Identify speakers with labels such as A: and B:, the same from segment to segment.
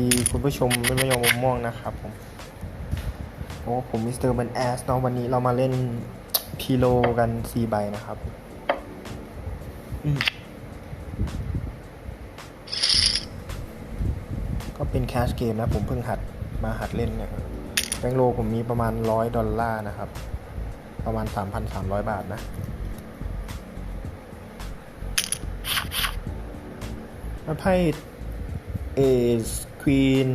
A: ดีคุณผู้ชมไม่ไมายอมมม่วงนะครับผมโอ้ผมมิสเตอร์บันแอสเนาะวันนี้เรามาเล่นพีโลกันซีใบนะครับอืมก็เป็นแคชเกมนะผมเพิ่งหัดมาหัดเล่นเนี่ยแบงโลผมมีประมาณร้อยดอลลาร์นะครับ ประมาณ3,300บาทนะไพ่เอส ควีน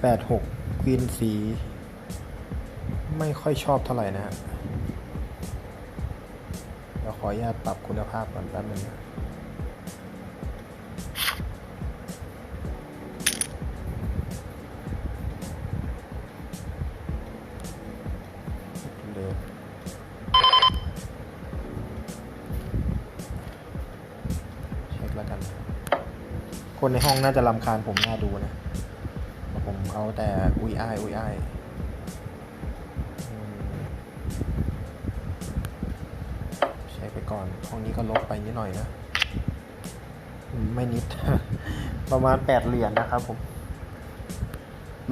A: แปดหกควีนสี ไม่ค่อยชอบเท่าไหร่นะฮะเราขออนุญาตปรับคุณภาพก่อนแป๊บนึงนะ คนในห้องน่าจะรำคาญผมน่าดูนะ ผมเอาแต่อุยอ้ายอุยอ้ายใช้ไปก่อน ห้องนี้ก็ลบไปนิดหน่อยนะ ไม่นิด ประมาณแปดเหรียญนะครับผม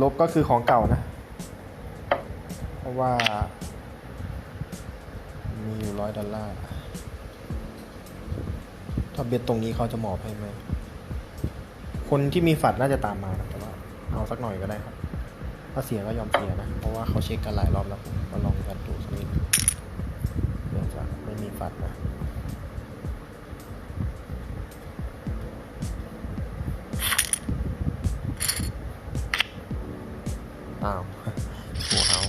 A: ลบก็คือของเก่านะ เพราะว่า มีอยู่ร้อยดอลลาร์ถ้าเบ็ดตรงนี้เขาจะหมอบให้ไหม คนที่มีฝัดน่าจะตามมาแต่ว่าเอาสักหน่อยก็ได้ครับ ถ้าเสียก็ยอมเสียนะ เพราะว่าเขาเช็คกันหลายรอบแล้วมก็ลองกันดูสักนิดเดี๋ยวจะไม่มีฝัดนะอ้าวหัวเฮา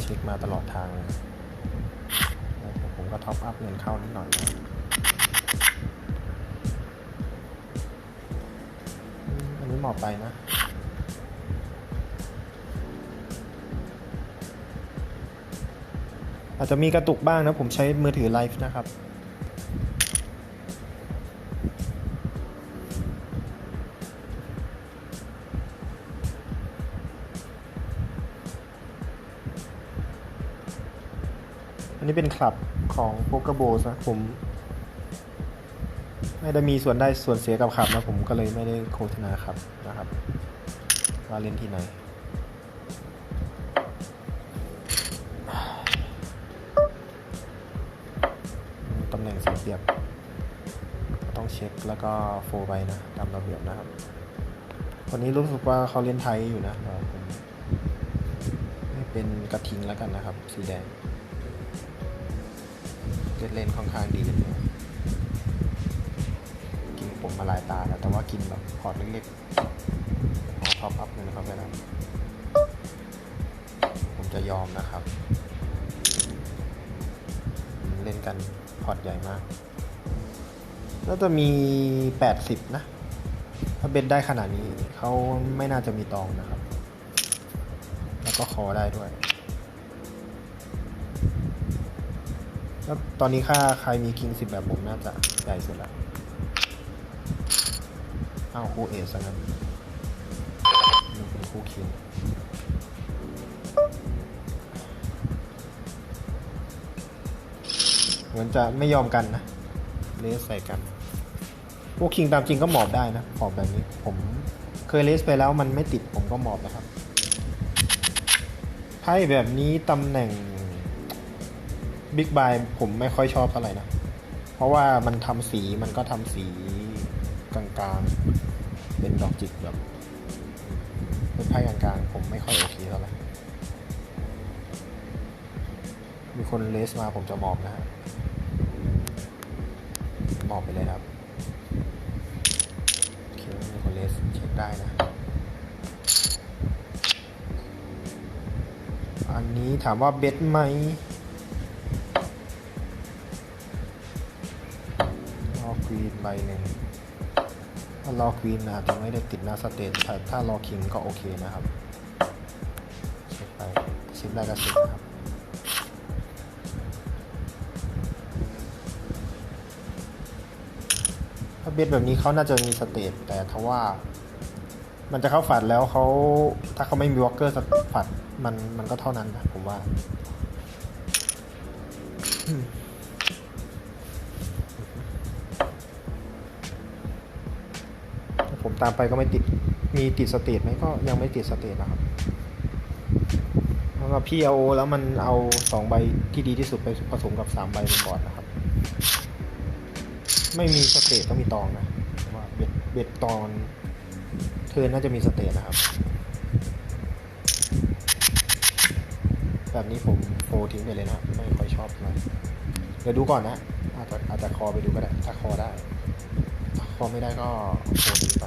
A: เช็คมาตลอดทางแล้วผมก็ท็อปอัพเงินเข้านิดหน่อยนะ อืมอันนี้เหมาะไปนะอาจจะมีกระตุกบ้างนะผมใช้มือถือไลฟ์นะครับ อันนี้เป็นคลับของโปก e r b o w l นะผม ไม่ได้มีส่วนได้ส่วนเสียกับขับนะผมก็เลยไม่ได้โฆษณาครับนะครับ ว่าเล่นที่ไหนตำแหน่งเสียเปรียบ ต้องเช็คแล้วก็โฟร์ไปนะตามระเบียบนะครับวันนี้รู้สึกว่าเขาเล่นไทยอยู่นะเดี๋ยวผมให้เป็นกระทิงแล้วกันนะครับ สีแดงเล่นค่อนข้างดีเลย ผมมาลายตาแล้วแต่ว่ากินแบบพอร์ตเล็กๆขอท็อปอัพเลยนะครับเวลาผมจะยอมนะครับ เล่นกันพอร์ตใหญ่มาก แล้วจะมี 80 นะ ถ้าเบ็ดได้ขนาดนี้เขาไม่น่าจะมีตองนะครับ แล้วก็คอได้ด้วยแล้วตอนนี้ค่าใครมีคิงสิบแบบผมน่าจะใหญ่สุดแล้ว อ้าวคู่เอซะงั้นนี่เป็นคู่คิงเหมือนจะไม่ยอมกันนะเลสใส่กันพวกคิงตามจริงก็หมอบได้นะหมอบแบบนี้ ผมเคยเลสไปแล้วมันไม่ติดผมก็หมอบนะครับไพ่แบบนี้ตำแหน่งบิ๊กบายผมไม่ค่อยชอบเท่าไหร่นะ เพราะว่ามันทำสีมันก็ทำสีกลางๆ เป็นดอกจิกแบบเป็นไพ่กลางๆผมไม่ค่อยโอเคเท่าไหร่มีคนเลสมาผมจะหมอบนะฮะหมอบไปเลยครับโอเคมีคนเลสเช็คได้นะ อันนี้ถามว่าเบ็ดไหมรอควีนใบหนึ่ง ถ้ารอควีนอาจจะไม่ได้ติดหน้าสเตจแต่ถ้ารอคิงก็โอเคนะครับเช็คไปเช็คได้ก็เช็คนะครับถ้าเบสแบบนี้เขาน่าจะมีสเตจแต่ทว่า มันจะเข้าฝัดแล้วเขาถ้าเขาไม่มีวอลเกอร์ฝัดมันมันก็เท่านั้นนะผมว่า ตามไปก็ไม่ติดมีติดสเตทไหมก็ยังไม่ติดสเตทนะครับแล้วก็พี่เอาแล้วมันเอาสองใบที่ดีที่สุดไปผสมกับสามใบบนบอร์ดนะครับ ไม่มีสเตทต้องมีตองนะว่าเบ็ดเบ็ดตอนเธอน่าจะมีสเตทนะครับ แบบนี้ผมโฟทิ้งไปเลยนะไม่ค่อยชอบเท่าไหร่เดี๋ยวดูก่อนนะอาจจะอาจจะคอไปดูก็ได้ถ้าคอได้ ถ้าคอไม่ได้ก็โฟทิ้งไป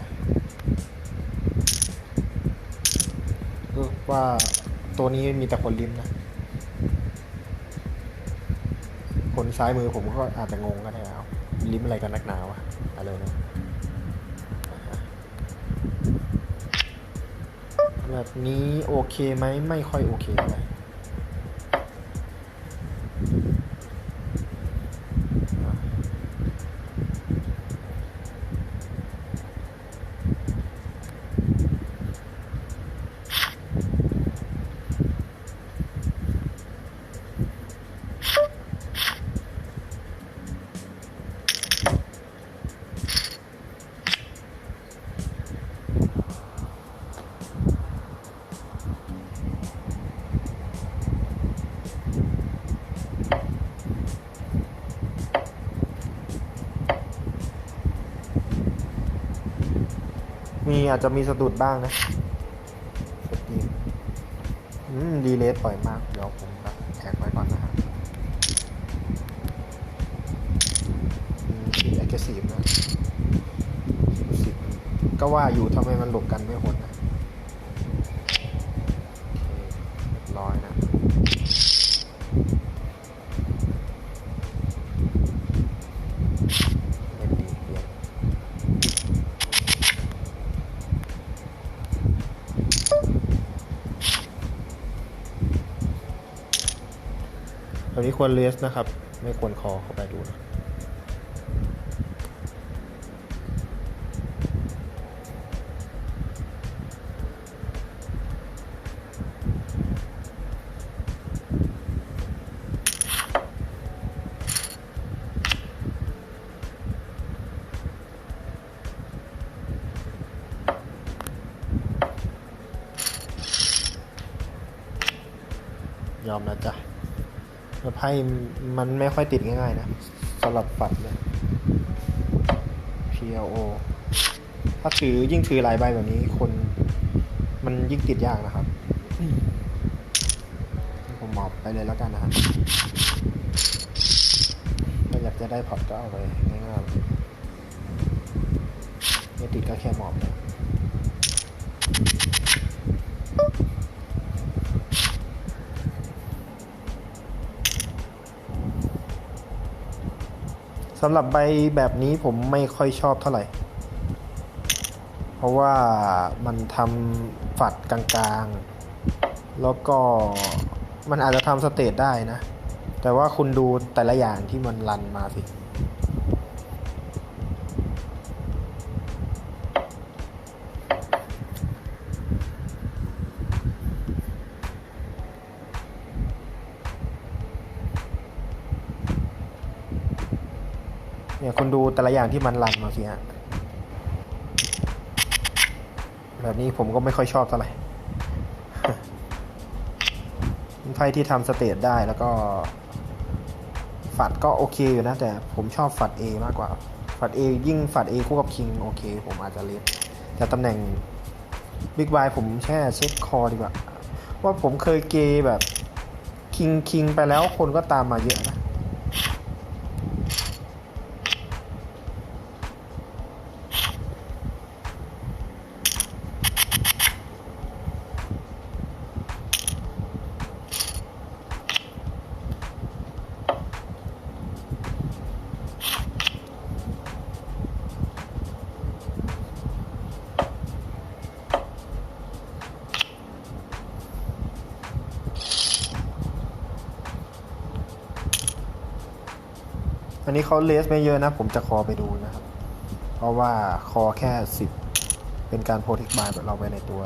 A: ก็ ว่าตัวนี้มีแต่คนริมนะ คนซ้ายมือผมก็อาจจะงงก็ได้เอาลิ้มอะไรกันนักหนาวะอะไรนะแบบนี้โอเคไหมไม่ค่อยโอเคเท่าไหร่ อาจจะมีสะดุดบ้างนะสตรีมอืมดีเลย์ปล่อยมาก เดี๋ยวผมแท็กไว้ก่อนนะฮะอืมที่ aggressive นะสิบก็ว่าอยู่ทำไมมันหลบกันไม่หดนะ ควรเลสนะครับ ไม่ควรคอเข้าไปดูนะยอมนะจ๊ะแล้วไพ่มันไม่ค่อยติดง่ายๆนะสำหรับฝัดเนี่ย PLO ถ้าถือยิ่งถือหลายใบแบบนี้คน มันยิ่งติดยากนะครับ ผมหมอบไปเลยแล้วกันนะครับถ้าอยากจะได้พอร์ตก็เอาไปง่ายๆไม่ติดก็แค่หมอบนะ สำหรับใบแบบนี้ผมไม่ค่อยชอบเท่าไหร่ เพราะว่ามันทำฝัดกลางๆ แล้วก็มันอาจจะทำสเตตได้นะ แต่ว่าคุณดูแต่ละอย่างที่มันรันมาสิ เนี่ยคุณดูแต่ละอย่างที่มันรันมาสิฮะแบบนี้ผมก็ไม่ค่อยชอบเท่าไหร่ไพ่ที่ทำสเตตได้แล้วก็ ฝัดก็โอเคอยู่นะ แต่ผมชอบฝัด A มากกว่า ฝัด A ยิ่งฝัด A คู่กับคิงโอเค ผมอาจจะเล่นแต่ตำแหน่งบิ๊กไวผมแช่เช็คคอดีกว่า ว่าผมเคยเกแบบคิงคิงไปแล้วคนก็ตามมาเยอะนะ อันนี้เขาเลสไม่เยอะนะ ผมจะคอไปดูนะครับ เพราะว่าคอแค่สิบเป็นการโปรเทคบายแบบเราไปในตัว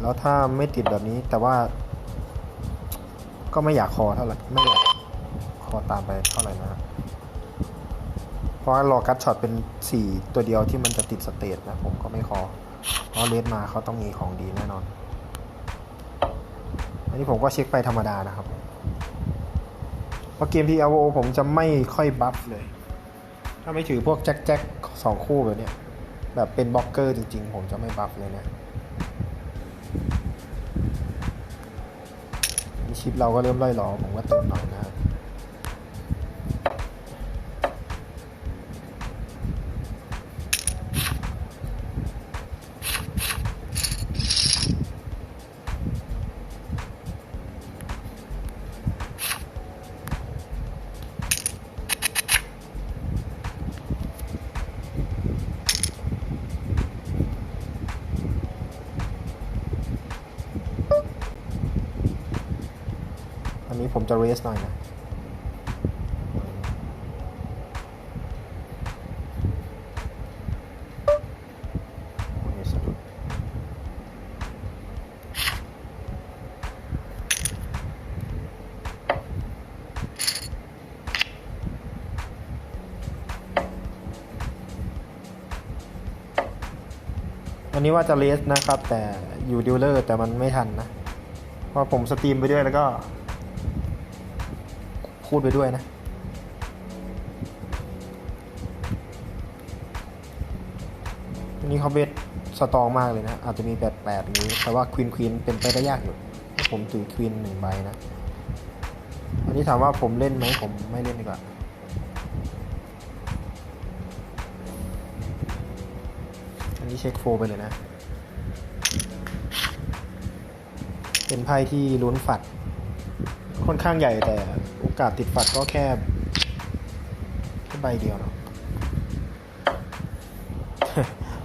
A: แล้วถ้าไม่ติดแบบนี้แต่ว่า ก็ไม่อยากคอเท่าไหร่ไม่อยากคอตามไปเท่าไหร่นะ เพราะว่ารอกัดช็อตเป็นสี่ตัวเดียวที่มันจะติดสเตตนะ ผมก็ไม่ขอเพราะเลสมาเขาต้องมีของดีแน่นอน อันนี้ผมก็เช็คไปธรรมดานะครับ เพราะเกมที่ LO ผมจะไม่ค่อยบัฟเลย ถ้าไม่ถือพวกแจ็คแจ็คสองคู่แบบเนี้ยแบบเป็นบล็อกเกอร์จริงๆ ผมจะไม่บัฟเลยนะนี่ชิปเราก็เริ่มล่อยหลอผมก็เติมหน่อยนะครับ ผมจะเรสหน่อยนะอันนี้ว่าจะเลสนะครับ แต่อยู่ดิวเลอร์แต่มันไม่ทันนะเพราะผมสตรีมไปด้วยแล้วก็ พูดไปด้วยนะอันนี้เขาเบสสตองมากเลยนะ อาจจะมี88นี้ แต่ว่าควีนควีนเป็นไปได้ยากอยู่ผมถือควีนหนึ่งใบนะ อันนี้ถามว่าผมเล่นไหมผมไม่เล่นดีกว่าอันนี้เช็คโฟไปเลยนะ เป็นไพ่ที่ลุ้นฝัด ค่อนข้างใหญ่แต่ กาสติดฝัดก็แค่แค่ใบเดียวเนาะ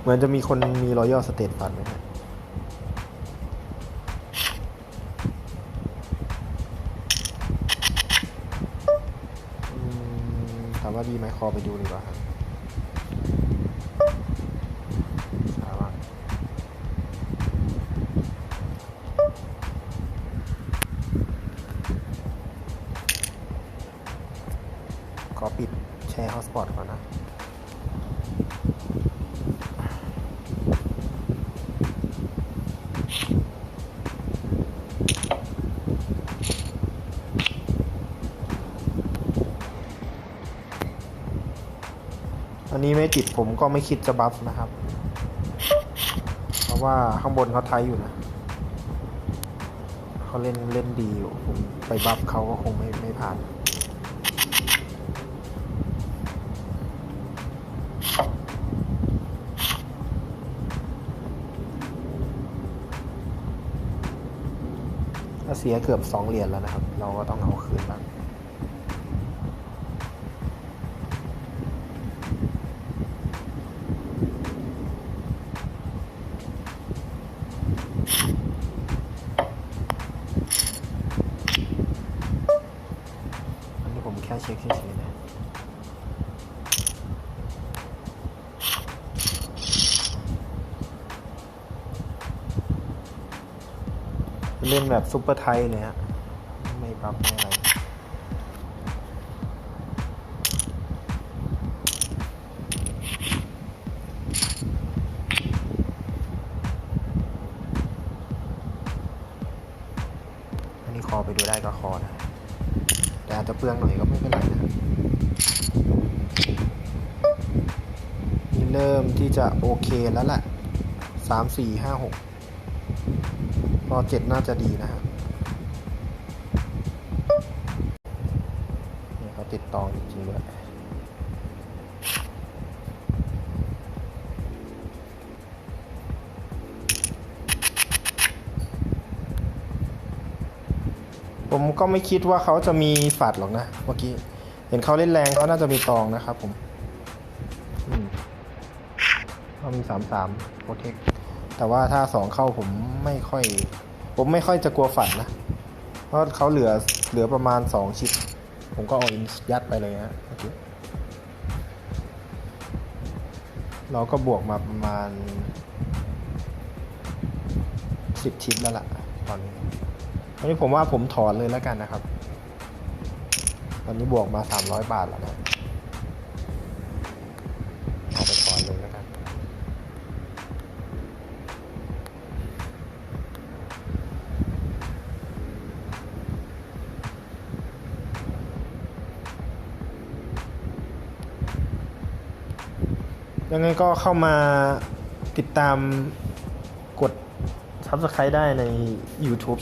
A: เหมือนจะมีคนมีรอยัลสเตตฝัดไหมถามว่าดีไหมคอไปดูดีกว่าครับ อันนี้ไม่ติดผมก็ไม่คิดจะบัฟนะครับ เพราะว่าข้างบนเขาไทยอยู่นะเขาเล่นเล่นดีอยู่ผมไปบัฟเขาก็คงไม่ไม่ผ่าน เสียเกือบสองเหรียญแล้วนะครับ เราก็ต้องเอาคืนบ้างอันนี้ผมแค่เช็คเฉยๆนะ เล่นแบบซุปเปอร์ไทยเลยฮะ ไม่ปรับไม่อะไรอันนี้คอไปดูได้ก็คอนะ แต่อาจจะเปลืองหน่อยก็ไม่เป็นไรนะนี่เริ่มที่จะโอเคแล้วแหละสามสี่ห้าหก รอเจ็ดน่าจะดีนะครับเนี่ยเขาติดต่อจริงๆด้วยผมก็ไม่คิดว่าเขาจะมีฝัดหรอกนะเมื่อกี้ เห็นเขาเล่นแรงเขาน่าจะมีตองนะครับผมอืมเขามีสามสามโปรเทค แต่ว่าถ้าสองเข้าผมไม่ค่อย ผมไม่ค่อยจะกลัวฝันนะ เพราะเขาเหลือเหลือประมาณสองชิป ผมก็เอาอินยัดไปเลยฮะเมื่อกี้เราก็บวกมาประมาณสิบชิปแล้วล่ะตอนนี้ตอนนี้ผมว่าผมถอนเลยแล้วกันนะครับ ตอนนี้บวกมาสามร้อยบาทแล้วนะ ยังไงก็เข้ามาติดตามกด Subscribe ได้ใน YouTube